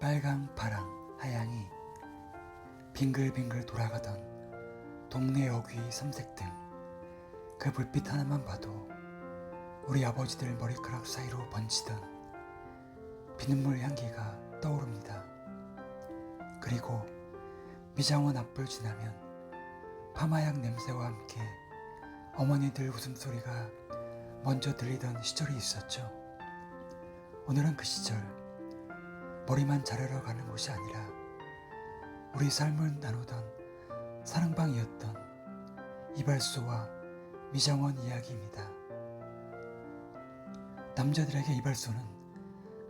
빨강, 파랑, 하양이 빙글빙글 돌아가던 동네 어귀 삼색 등 그 불빛 하나만 봐도 우리 아버지들 머리카락 사이로 번지던 비눗물 향기가 떠오릅니다. 그리고 미장원 앞을 지나면 파마약 냄새와 함께 어머니들 웃음소리가 먼저 들리던 시절이 있었죠. 오늘은 그 시절 머리만 자르러 가는 곳이 아니라 우리 삶을 나누던 사랑방이었던 이발소와 미장원 이야기입니다. 남자들에게 이발소는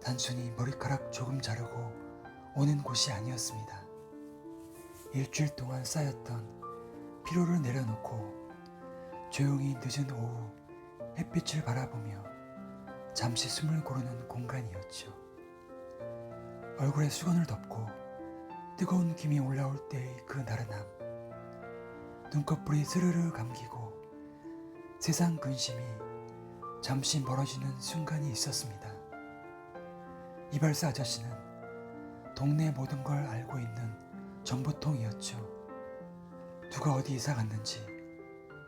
단순히 머리카락 조금 자르고 오는 곳이 아니었습니다. 일주일 동안 쌓였던 피로를 내려놓고 조용히 늦은 오후 햇빛을 바라보며 잠시 숨을 고르는 공간이었죠. 얼굴에 수건을 덮고 뜨거운 김이 올라올 때의 그 나른함. 눈꺼풀이 스르르 감기고 세상 근심이 잠시 멀어지는 순간이 있었습니다. 이발사 아저씨는 동네 모든 걸 알고 있는 정보통이었죠. 누가 어디 이사 갔는지,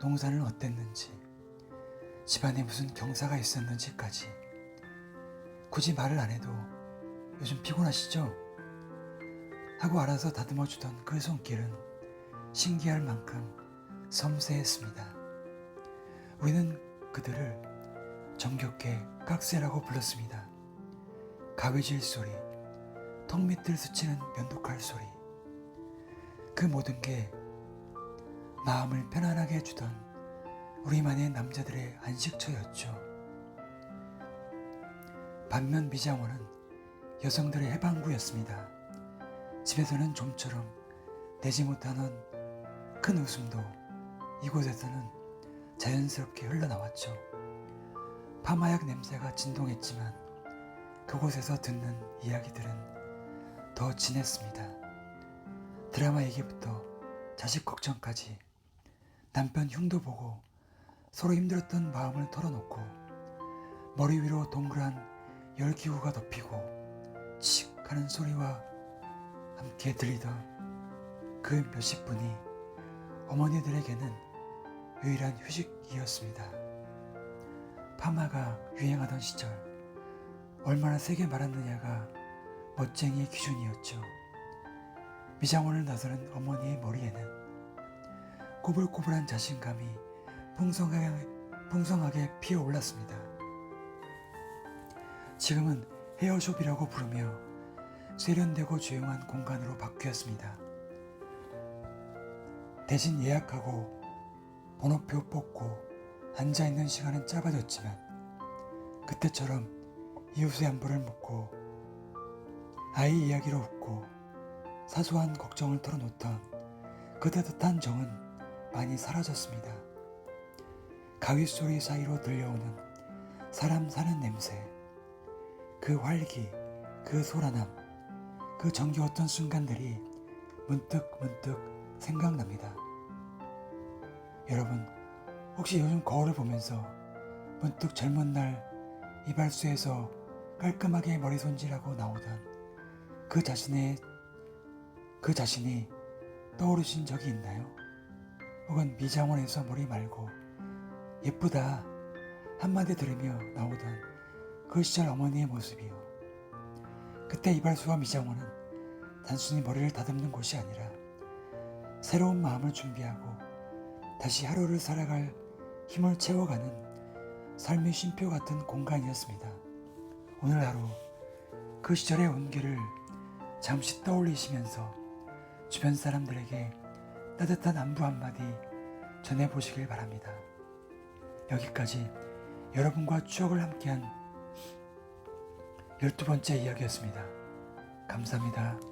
농사는 어땠는지, 집안에 무슨 경사가 있었는지까지 굳이 말을 안 해도 요즘 피곤하시죠? 하고 알아서 다듬어 주던 그 손길은 신기할 만큼 섬세했습니다. 우리는 그들을 정겹게 깍새라고 불렀습니다. 가위질 소리, 턱 밑을 스치는 면도칼 소리. 그 모든 게 마음을 편안하게 해주던 우리만의 남자들의 안식처였죠. 반면 미장원은 여성들의 해방구였습니다. 집에서는 좀처럼 내지 못하는 큰 웃음도 이곳에서는 자연스럽게 흘러나왔죠. 파마약 냄새가 진동했지만 그곳에서 듣는 이야기들은 더 진했습니다. 드라마 얘기부터 자식 걱정까지 남편 흉도 보고 서로 힘들었던 마음을 털어놓고 머리 위로 동그란 열기구가 덮이고 칙 하는 소리와 함께 들리던 그 몇십 분이 어머니들에게는 유일한 휴식이었습니다. 파마가 유행하던 시절 얼마나 세게 말았느냐가 멋쟁이의 기준이었죠. 미장원을 나서는 어머니의 머리에는 꼬불꼬불한 자신감이 풍성하게, 풍성하게 피어올랐습니다. 지금은 헤어숍이라고 부르며 세련되고 조용한 공간으로 바뀌었습니다. 대신 예약하고 번호표 뽑고 앉아있는 시간은 짧아졌지만 그때처럼 이웃의 안부를 묻고 아이 이야기로 웃고 사소한 걱정을 털어놓던 그 따뜻한 정은 많이 사라졌습니다. 가위 소리 사이로 들려오는 사람 사는 냄새, 그 활기, 그 소란함, 그 정겨웠던 순간들이 문득 문득 생각납니다. 여러분, 혹시 요즘 거울을 보면서 문득 젊은 날 이발소에서 깔끔하게 머리 손질하고 나오던 그 자신의 그 자신이 떠오르신 적이 있나요? 혹은 미장원에서 머리 말고 예쁘다 한마디 들으며 나오던 그 시절 어머니의 모습이요. 그때 이발소와 미장원은 단순히 머리를 다듬는 곳이 아니라 새로운 마음을 준비하고 다시 하루를 살아갈 힘을 채워가는 삶의 쉼표 같은 공간이었습니다. 오늘 하루 그 시절의 온기를 잠시 떠올리시면서 주변 사람들에게 따뜻한 안부 한마디 전해보시길 바랍니다. 여기까지 여러분과 추억을 함께한 열두 번째 이야기였습니다. 감사합니다.